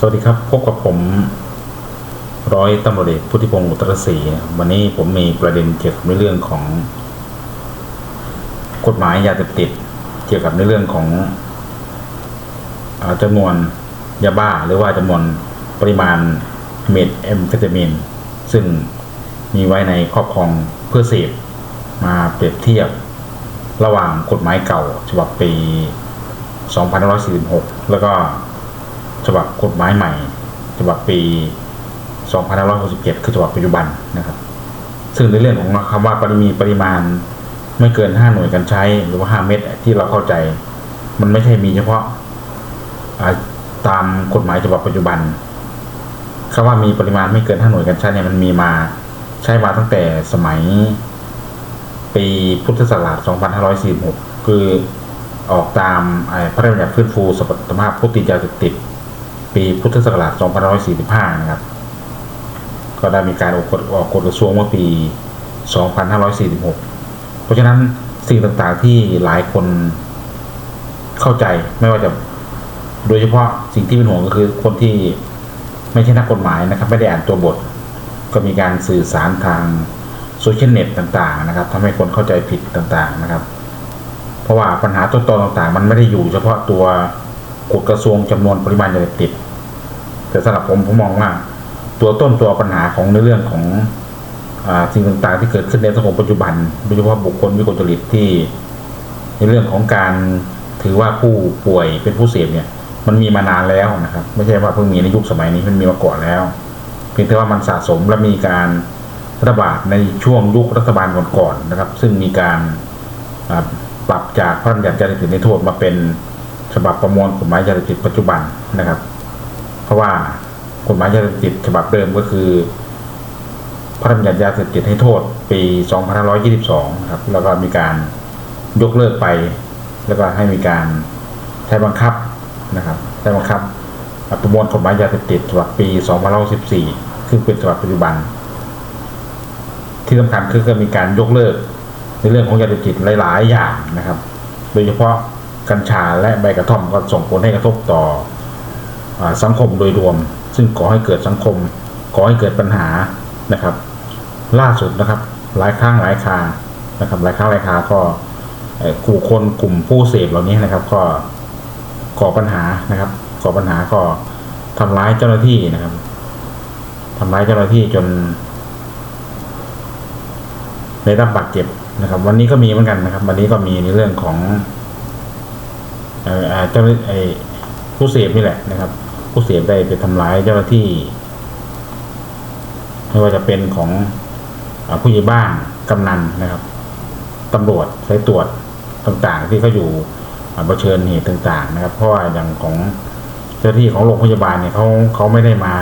สวัสดีครับ พบกับผมร้อยตำรวจเอกพุทธิพงศ์อุตรศรีวันนี้ผมมีประเด็นเกี่ยวกับในเรื่องของ กฎหมายยาเสพติด เกี่ยวกับในเรื่องของอจำนวนยาบ้า หรือว่าจำนวนปริมาณเมทแอมเฟตามีนซึ่งมีไว้ในครอบครองเพื่อเสพมาเปรียบเทียบระหว่างกฎหมายเก่า ฉบับปี 2546 แล้วก็ ฉบับกฎหมายใหม่ ฉบับปี 2567 คือฉบับปัจจุบันนะครับ ซึ่งในเรื่องของคำว่าปริมีปริมาณไม่เกิน 5 หน่วยการใช้ หรือว่า 5 เม็ดที่เราเข้าใจ มันไม่ใช่มีเฉพาะาตามกฎหมายฉบับปัจจุบันคำว่ามีปริมาณไม่เกิน 5 หน่วยการใช้เนี่ยมันมีมาใช้มาตั้งแต่สมัยปีพุทธศักราช 2546 คือออกตามไอ้พระราชบัญญัติฟื้นฟูสมรรถภาพผู้ติดยาเสพติด ปีพุทธศักราช2545 นะครับ ก็ได้มีการออกกฎออกกฎกระทรวงเมื่อปี 2546 เพราะฉะนั้นสิ่งต่างๆที่หลายคนเข้าใจไม่ว่าจะโดยเฉพาะสิ่งที่เป็นห่วงก็คือคนที่ไม่ใช่นักกฎหมายนะครับ ไม่ได้อ่านตัวบท ก็มีการสื่อสารทางโซเชียลเน็ตต่าง ๆ นะครับทำให้คนเข้าใจผิดต่างๆนะครับ เพราะว่าปัญหาต้นตอต่างๆ มันไม่ได้อยู่เฉพาะตัว กฎกระทรวงจำนวนปริมาณยาเสพติด แต่สำหรับผมผมมองว่า ตัวต้นตัวปัญหาของในเรื่องของอสิ่งต่างๆ ที่เกิดขึ้นในสังคมปัจจุบันโดยเฉพาะบุคคลวิกลจริตที่ ในเรื่องของการถือว่าผู้ป่วยเป็นผู้เสพเนี่ย มันมีมานานแล้วนะครับ ไม่ใช่ว่าเพิ่งมีในยุคสมัยนี้มันมีมาก่อนแล้ว เพียงแต่ว่ามันสะสมและมีการระบาดในช่วงยุครัฐบาลก่อนๆนะครับ ซึ่งมีการปรับจากพระราชบัญญัติยาเสพติดในโทษมาเป็น ฉบับประมวลกฎหมายยาเสพติดปัจจุบันนะครับ เพราะว่ากฎหมายยาเสพติดฉบับเดิมก็คือ พระราชบัญญัติยาเสพติดให้โทษปี 2522 ครับ แล้วก็มีการยกเลิกไป แล้วก็ให้มีการใช้บังคับนะครับใช้บังคับประมวลกฎหมายยาเสพติดฉบับปี 2514 ซึ่งเป็นฉบับปัจจุบัน ที่สำคัญคือก็มีการยกเลิกในเรื่องของยาเสพติดหลาย ๆ อย่างนะครับ โดยเฉพาะ กัญชาและใบกระท่อมก็ส่งผลให้กระทบต่ออสังคมโดยรวม ซึ่งก่อให้เกิดสังคมก่อให้เกิดปัญหานะครับ ล่าสุดนะครับ หลายครั้งหลายคานะครับหลายครั้งหลายคาก็เอ่อกลุ่มคนกลุ่มผู้เสพเหล่านี้นะครับ ก็ก่อปัญหานะครับ ก่อปัญหาก็ทำร้ายเจ้าหน้าที่นะครับทำร้ายเจ้าหน้าที่จนได้รับบาดเจ็บนะครับ วันนี้ก็มีเหมือนกันนะครับ วันนี้ก็มีในเรื่องของ เอออ่อเจ้าไอ้ผู้เสพนี่แหละนะครับ ผู้เสพได้ไปทำร้ายเจ้าหน้าที่ไม่ว่าจะเป็นของอผู้ใหญ่บ้านกำนันนะครับตำรวจสายตรวจต่างๆ ที่เขาอยู่เผชิญเหตุต่าง ๆ นะครับ เพราะว่าอย่างของเจ้าหน้าที่ของโรงพยาบาลเนี่ยเขาเขาไม่ได้มา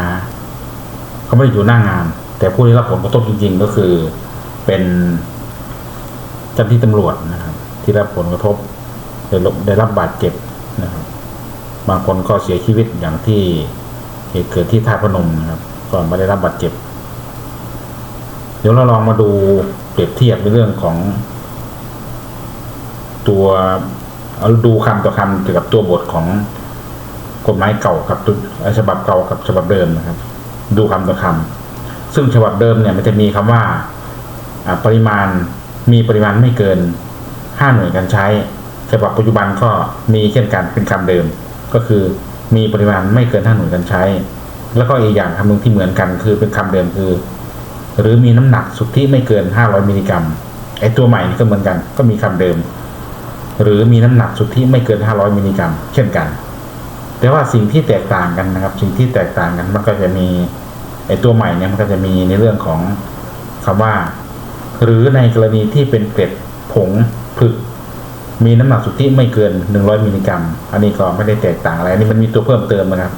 เขาไม่ได้อยู่หน้างาน แต่ผู้ได้รับผลกระทบจริง ๆ ก็คือเป็นเจ้าหน้าที่ตำรวจนะครับ ที่รับผลกระทบ ได้รับได้รับบาดเจ็บนะครับ บางคนก็เสียชีวิตอย่างที่เหตุเกิดที่ท่าพนมนะครับก่อนไม่ได้รับบาดเจ็บ เดี๋ยวเราลองมาดูเปรียบเทียบในเรื่องของ ตัวเอาดูคำต่อคำเกี่ยวกับตัวบทของกฎหมายเก่ากับฉบับเก่ากับฉบับเดิมนะครับ ดูคำต่อคำซึ่งฉบับเดิมเนี่ยมันจะมีคำว่าอ่าปริมาณมีปริมาณไม่เกินห้าหน่วยการใช้ ฉบับปัจจุบันก็มีเช่นกันเป็นคำเดิม ก็คือมีปริมาณไม่เกินห้าหน่วยการใช้ แล้วก็อีกอย่างคำหนึ่งที่เหมือนกันคือเป็นคำเดิมคือ หรือมีน้ำหนักสุทธิไม่เกิน500มิลลิกรัมไอ้ตัวใหม่นี่ก็เหมือนกัน ก็มีคำเดิม หรือมีน้ำหนักสุทธิไม่เกิน500มิลลิกรัมเช่นกัน แต่ว่าสิ่งที่แตกต่างกันนะครับ สิ่งที่แตกต่างกันมันก็จะมีไอ้ตัวใหม่เนี่ยมันก็จะมีในเรื่องของคำว่า หรือในกรณีที่เป็นเกล็ดผงผึก มีน้ำหนักสุทธิไม่เกิน100มิลลิกรัม อันนี้ก็ไม่ได้แตกต่างอะไรนนี้มันมีตัวเพิ่มเติมนะครับ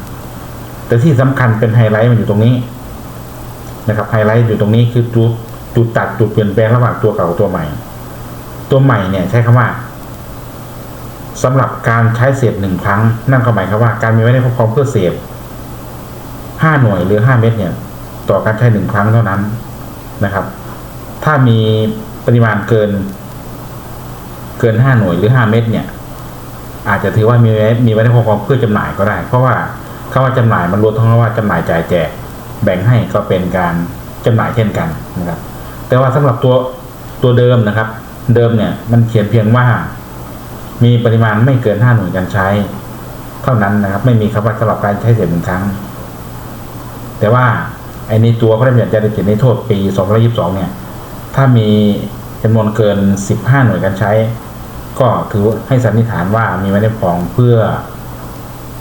แต่ที่สำคัญเป็นไฮไลท์มันอยู่ตรงนี้นะครับ ไฮไลท์อยู่ตรงนี้คือจุดจุดตัดจุดเปลี่ยนแปลงระหว่างตัวเก่ากับตัวใหม่ ตัวใหม่เนี่ยใช้คำว่าสำหรับการใช้เสพหนึ่งครั้ง นั่นก็หมายความว่า การมีไว้ในครอบครองเพื่อเสพห้าหน่วยหรือห้าเม็ดเนี่ย ต่อการใช้หนึ่งครั้งเท่านั้นนะครับ ถ้ามีปริมาณเกิน เกินห้าหน่วยหรือห้าเม็ดเนี่ย อาจจะถือว่ามีมีไว้ในครอบครองเพื่อจำหน่ายก็ได้ เพราะว่าคาว่าจำหน่ายมันรวมทั้งว่าจำหน่ายจ่ายแจก แบ่งให้ก็เป็นการจำหน่ายเช่นกันนะครับ แต่ว่าสำหรับตัวตัวเดิมนะครับ เดิมเนี่ยมันเขียนเพียงว่า มีปริมาณไม่เกินห้าหน่วยการใช้ เท่านั้นนะครับ ไม่มีคำว่าสำหรับการใช้เสพหนึ่งครั้ง แต่ว่าไอ้ในตัวพระราชบัญญัติยาเสพติดในโทษปี2022 เนี่ย ถ้ามีจำนวนเกิน 15 หน่วยการใช้ ก็ถือให้สันนิษฐานว่ามีไว้ในครองเพื่อ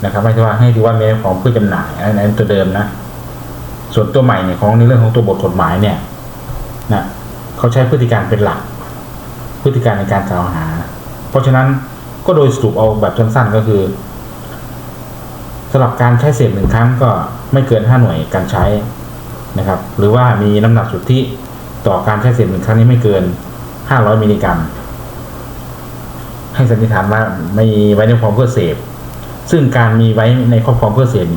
นะครับไม่ใช่ว่าให้ถือว่ามีไว้ในครองเพื่อจำหน่ายอันนั้นตัวเดิมนะ ส่วนตัวใหม่เนี่ยของในเรื่องของตัวบทกฎหมายเนี่ยนะเขาใช้พฤติการเป็นหลัก พฤติการในการกล่าวหา เพราะฉะนั้นก็โดยสรุปเอาแบบสั้นๆก็คือสำหรับการใช้เสพหนึ่งครั้งก็ไม่เกิน5หน่วยการใช้นะครับ หรือว่ามีน้ำหนักสุทธิต่อการใช้เสพหนึ่งครั้งนี้ไม่เกิน500มิลลิกรัม ให้สันนิษฐานว่ามีไว้ในครอบครองเพื่อเสพ ซึ่งการมีไว้ในครอบครองเพื่อเสพ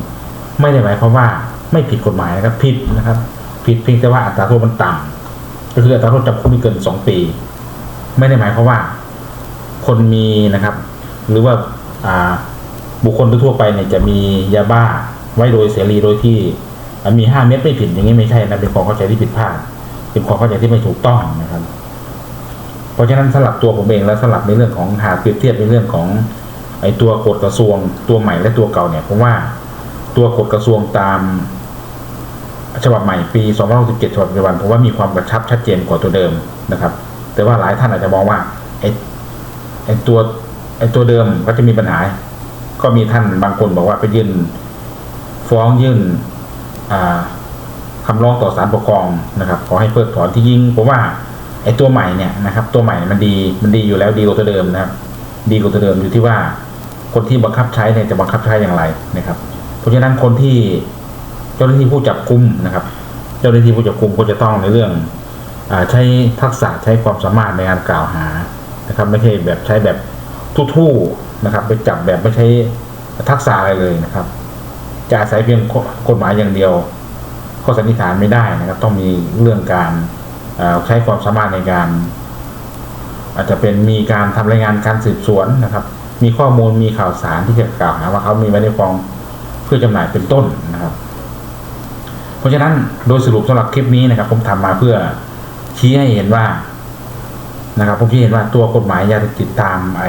ไม่ได้หมายความว่าไม่ผิดกฎหมายนะครับผิดนะครับ ผิดเพียงแต่ว่าอัตราโทษมันต่ำก็คืออัตราโทษจำคุกไม่เกิน2ปี ไม่ได้หมายความว่า คนมีนะครับ หรือว่าอ่าบุคคลทั่วไปเนี่ยจะมียาบ้าไว้โดยเสรีโดยที่มีห้าเม็ดไม่ผิดอย่างนี้ไม่ใช่นะเป็นความเข้าใจที่ผิดพลาดเป็นความเข้าใจที่ไม่ถูกต้องนะครับ เพราะฉะนั้นสำหรับตัวผมเองและสำหรับในเรื่องของหาเปรียบเทียบในเรื่องของไอ้ตัวกฎกระทรวงตัวใหม่และตัวเก่าเนี่ยผมว่าตัวกฎกระทรวงตามฉบับใหม่ปี2567ฉบับปัจจุบันผมว่ามีความกระชับชัดเจนกว่าตัวเดิมนะครับ แต่ว่าหลายท่านอาจจะมองว่าไอ้ไอ้ตัวไอ้ตัวเดิมก็จะมีปัญหา ก็มีท่านบางคนบอกว่าไปยื่นฟ้องยื่นคำร้องต่อศาลปกครองนะครับ ขอให้เพิกถอนที่ยิ่งผมว่า ไอ้ตัวใหม่เนี่ยนะครับ ตัวใหม่มันดีมันดีอยู่แล้วดีกว่าตัวเดิมนะครับ ดีกว่าตัวเดิมอยู่ที่ว่า คนที่บังคับใช้เนี่ยจะบังคับใช้อย่างไรนะครับ เพราะฉะนั้นคนที่เจ้าหน้าที่ผู้จับกุมนะครับ เจ้าหน้าที่ผู้จับกุมก็จะต้องในเรื่องอใช้ทักษะใช้ความสามารถในการกล่าวหานะครับ ไม่ใช่แบบใช้แบบทู่ๆนะครับ ไปจับแบบไม่ใช้ทักษะอะไรเลยนะครับ จะอาศัยเพียงกฎหมายอย่างเดียวข้อสันนิษฐานไม่ได้นะครับ ต้องมีเรื่องการ ใช้ความสามารถในการ อาจจะเป็นมีการทำรายงานการสืบสวนนะครับ มีข้อมูลมีข่าวสารที่จะกล่าวหาว่าเขามีไว้ในฟองเพื่อจำหน่ายเป็นต้นนะครับ เพราะฉะนั้นโดยสรุปสำหรับคลิปนี้นะครับ ผมทำมาเพื่อชี้ให้เห็นว่านะครับผมชี้เห็นว่าตัวกฎหมายยาเสพติดตามไอ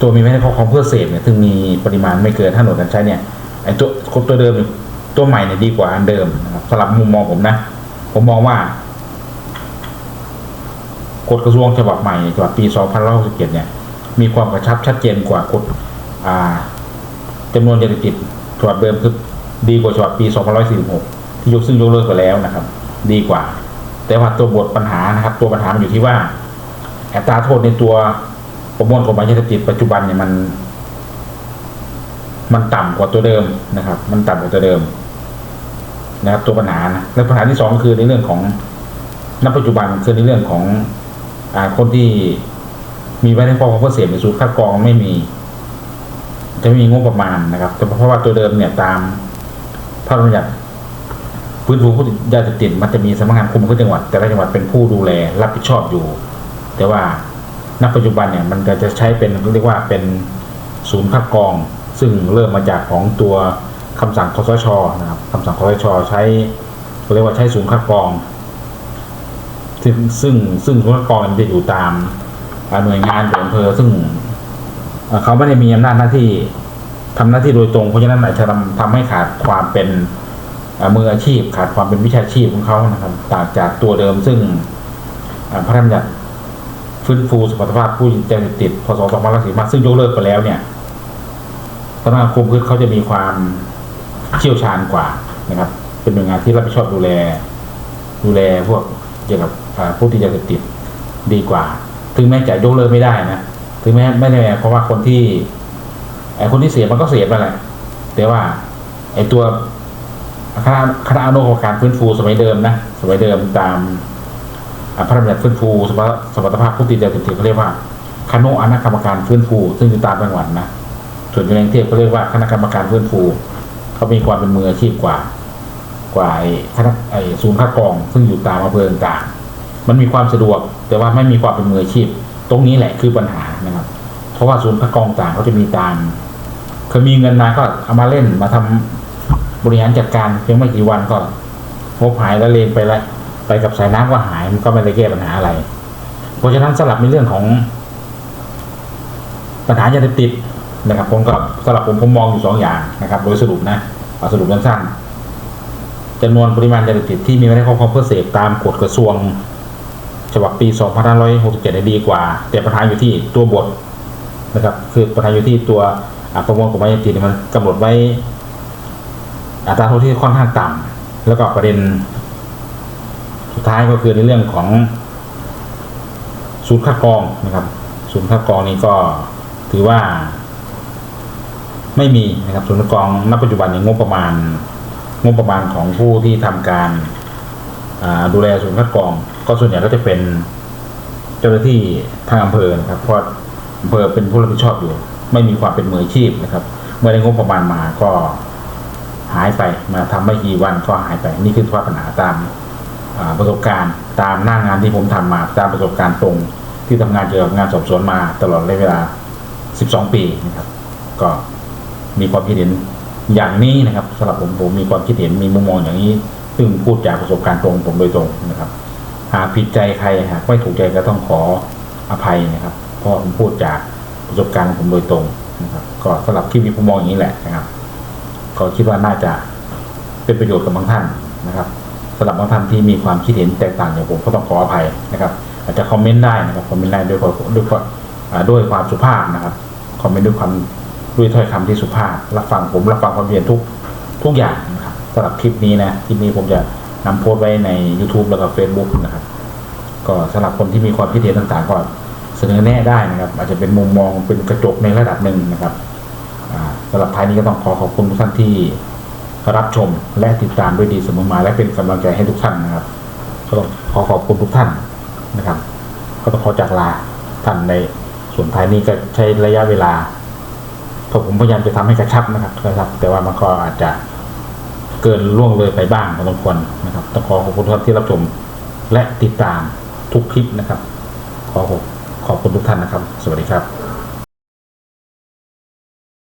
ตัวมีไว้ในครอบครองเพื่อเสพเนี่ยถึงมีปริมาณไม่เกินถ้าหน่วยการใช้เนี่ยไอตัวตัวเดิมตัวใหม่เนี่ยดีกว่าอันเดิมนะครับสำหรับมุมมองผมนะ ผมมองว่ากฎกระทรวงฉบับใหม่ฉบับปี 2567เนี่ย มีความกระชับชัดเจนกว่ากฎจำนวนยาเสพติดฉบับเดิมคือดีกว่าฉบับปี 2546 ที่ยกซึ่งยกเลิกไปแล้วนะครับ ดีกว่า แต่ว่าตัวบทปัญหานะครับ ตัวปัญหามันอยู่ที่ว่าอัตราโทษในตัวประมวลกฎหมายยาเสพติดปัจจุบันเนี่ยมัน มันต่ำกว่าตัวเดิมนะครับ มันต่ำกว่าตัวเดิม นะครับตัวปัญหานะและปัญหาที่สองก็คือในเรื่องของณปัจจุบันคือในเรื่องของอ่าคนที่มีไว้ในครอบครองเพื่อเสพในสูตรคัดกรองไม่มี จะไม่มีงบประมาณนะครับแต่เพราะว่าตัวเดิมเนี่ยตามพระราชบัญญัติพื้นฟูผู้ติดยาเสพติดมันจะมีสำนักงานคุมจังหวัด แต่ละจังหวัดเป็นผู้ดูแลรับผิดชอบอยู่ แต่ว่าณปัจจุบันเนี่ยมันจะใช้เป็นเรียกว่าเป็นศูนย์คัดกรอง ซึ่งเริ่มมาจากของตัว คำสั่งคสชนะครับคำสั่งคสชใช้เรียกว่าใช้ศูนย์คัดกรอง ซึ่งซึ่งซึ่งศูนย์คัดกรองมันจะอยู่ตามหน่วยงานอำเภอซึ่งเขาไม่ได้มีอำนาจหน้าที่ทำหน้าที่โดยตรงเพราะฉะนั้นอาจจะทำทำให้ขาดความเป็นอ่ามืออาชีพ ขาดความเป็นวิชาชีพของเขานะครับต่างจากตัวเดิมซึ่งพระราชบัญญัติฟื้นฟูสมรรถภาพผู้ยาเสพติดพศ2545ซึ่งยกเลิกไปแล้วเนี่ยสำนักงานคุมคือเขาจะมีความ เชี่ยวชาญกว่านะครับ เป็นหน่วยงานที่รับผิดชอบดูแล ดูแลพวกเกี่ยวกับผู้ที่ยาเสพติดดีกว่า ถึงแม้จะยกเลิกไม่ได้นะถึงแม้ไม่ได้หมายความว่าคนที่ไอ้คนที่เสียมันก็เสียไปแหละแต่ว่าไอ้ตัวคณะคณะอนุกรรมการฟื้นฟูสมัยเดิมนะสมัยเดิมตามพระราชบัญญัติฟื้นฟูสมรรถสมรรถภาพผู้ติดยาเสพติดเขาเรียกว่าคณะอนุกรรมการฟื้นฟู ซึ่งอยู่ตามจังหวัดนะส่วนในกรุงเทพเขาเรียกว่าคณะกรรมการฟื้นฟู เขามีความเป็นมืออาชีพกว่า กว่าไอ้คณะไอ้ศูนย์คัดกรอง ซึ่งอยู่ตามอำเภอต่างมันมีความสะดวก แต่ว่าไม่มีความเป็นมืออาชีพ ตรงนี้แหละคือปัญหานะครับ เพราะว่าศูนย์คัดกรองต่างเขาจะมีตามเคยมีเงินมาก็เอามาเล่นมาทำบริหารจัดการเพียงไม่กี่วันก็งบหายแล้วเลนไปแล้วไปกับสายน้ำก็หายมันก็ไม่ได้แก้ปัญหาอะไร เพราะฉะนั้นสลับในเรื่องของปัญหายาเสพติด นะครับผมก็สำหรับผมผมมองอยู่สองอย่างนะครับ โดยสรุปนะสรุปสั้นๆจำนวนปริมาณยาเสพติดที่มีไว้ในครอบครองเพื่อเสพตามกฎกระทรวง ฉบับปี 2567ดีกว่า แต่ปัญหาอยู่ที่ตัวบทนะครับ คือปัญหาอยู่ที่ตัวประมวลกฎหมายยาเสพติดเนี่มันกำหนดไว้ อัตราโทษที่ค่อนข้างต่ำแล้วก็ประเด็น สุดท้ายก็คือในเรื่องของศูนย์คัดกรองนะครับ ศูนย์คัดกรองนี้ก็ถือว่า ไม่มีนะครับศูนย์กองณปัจจุบันนี้งบประมาณ งบประมาณของผู้ที่ทำการดูแลศูนย์คัดกรอง ก็ส่วนใหญ่ก็จะเป็นเจ้าหน้าที่ทางอำเภอนะครับเพราะอำเภอเป็นผู้รับผิดชอบอยู่ ไม่มีความเป็นมืออาชีพนะครับ เมื่อได้งบประมาณมาก็หายไปมาทำไม่กี่วันก็หายไป นี่คือปัญหาตามประสบการณ์ ตามหน้างานที่ผมทำมาตามประสบการณ์ตรงที่ทำงานเกี่ยวกับงานสอบสวนมาตลอดระยะเวลา 12 ปีนะครับ ก็ มีความคิดเห็นอย่างนี้นะครับสำหรับผมผมมีความคิดเห็นมีมุมมองอย่างนี้ ซึ่งพูดจากประสบการณ์ตรงผมโดยตรงนะครับ หากผิดใจใครหากไม่ถูกใจก็ต้องขออภัยนะครับ เพราะผมพูดจากประสบการณ์ผมโดยตรงนะครับ ก็สำหรับคลิปนี้ผมมองอย่างนี้แหละนะครับ ก็คิดว่าน่าจะเป็นประโยชน์กับบางท่านนะครับสำหรับบางท่านที่มีความคิดเห็นแตกต่างจากผมก็ต้องขออภัยนะครับ อาจจะคอมเมนต์ได้นะครับคอมเมนต์ได้ด้วยความด้วยด้วยความสุภาพนะครับคอมเมนต์ด้วยความ ด้วยถ้อยคำที่สุภาพรับฟังผมรับฟังความเห็นทุกทุกอย่างนะครับสำหรับคลิปนี้นะคลิปนี้ผมจะนำโพสต์ไว้ใน YouTube แล้วก็ Facebook นะครับ ก็สำหรับคนที่มีความคิดเห็นต่างๆ ก็เสนอแน่ได้นะครับ อาจจะเป็นมุมมองเป็นกระจกในระดับหนึ่งนะครับสำหรับท้ายนี้ก็ต้องขอขอบคุณทุกท่านที่รับชมและติดตามด้วยดีเสมอมาและเป็นกำลังใจให้ทุกท่านนะครับก็ต้องขอขอบคุณทุกท่านนะครับ ก็ต้องขอจากลาท่านในส่วนท้ายนี้ก็ใช้ระยะเวลา เพราผมพยายามจะทำให้กระชับนะครับกระชับ แต่ว่ามันก็อาจจะเกินล่วงเลยไปบ้างพอสมควรนะครับต้องขอขอบคุณทุกท่านที่รับชมและติดตามทุกคลิปนะครับ ขอขอบคุณทุกท่านนะครับ สวัสดีครับ